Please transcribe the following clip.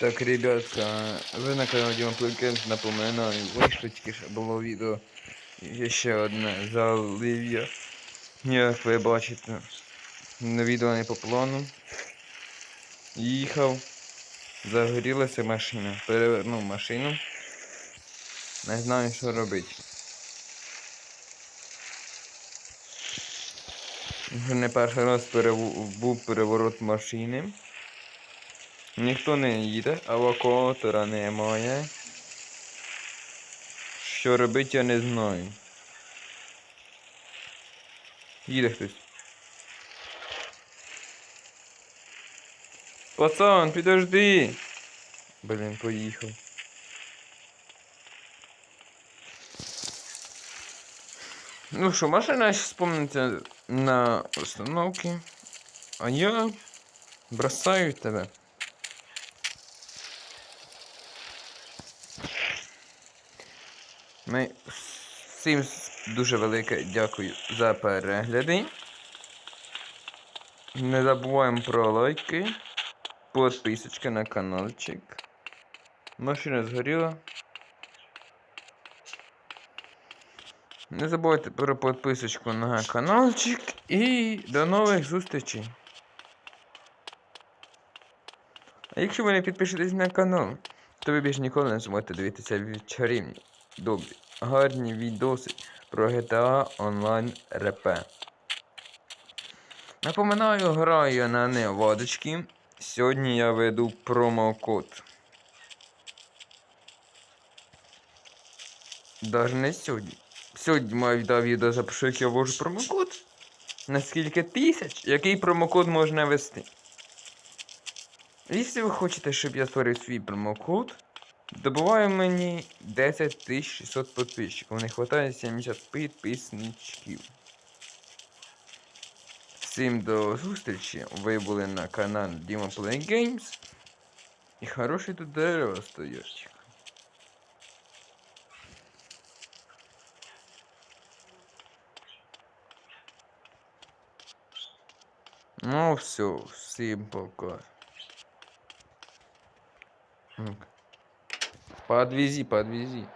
Так, ребятка, ви на каналі Діма Плейкенс, напоминаю, вийшло тільки що було відео. Є ще одне залив'я. Як ви бачите, на відео не по плану. Їхав, загорілася машина. Перевернув машину. Не знаю, що робити. Вже не перший раз переву- був переворот машини. Ніхто не їде, евакуатора немає. Що робити, я не знаю. Їде хтось. Пацан, підожди. Блін, поїхав. Ну що, машина спомниться на остановці, а я бросаю тебе. Ми всім дуже велике дякую за перегляди. Не забуваємо про лайки, підписочки на каналчик. Машина згоріла. Не забувайте про підписочку на каналчик і до нових зустрічей. А якщо ви не підпишетесь на канал, то ви більш ніколи не зможете дивитися чарівні, добрі, гарні відоси про GTA Online RP. Напоминаю, граю на невадочки. Сьогодні я веду промокод. Даже не сьогодні. Сьогодні маю відео відео запишу, як я ввожу промокод. На скільки тисяч? Який промокод можна ввести? Якщо ви хочете, щоб я створив свій промокод, добуваю мені 10 600 підписчиків. Не вистачає 70 підписничків. Всім до зустрічі. Ви були на каналі Dima Play Games. І хороші тут дерева стоять. Ну все, всім пока. Подвези, подвези.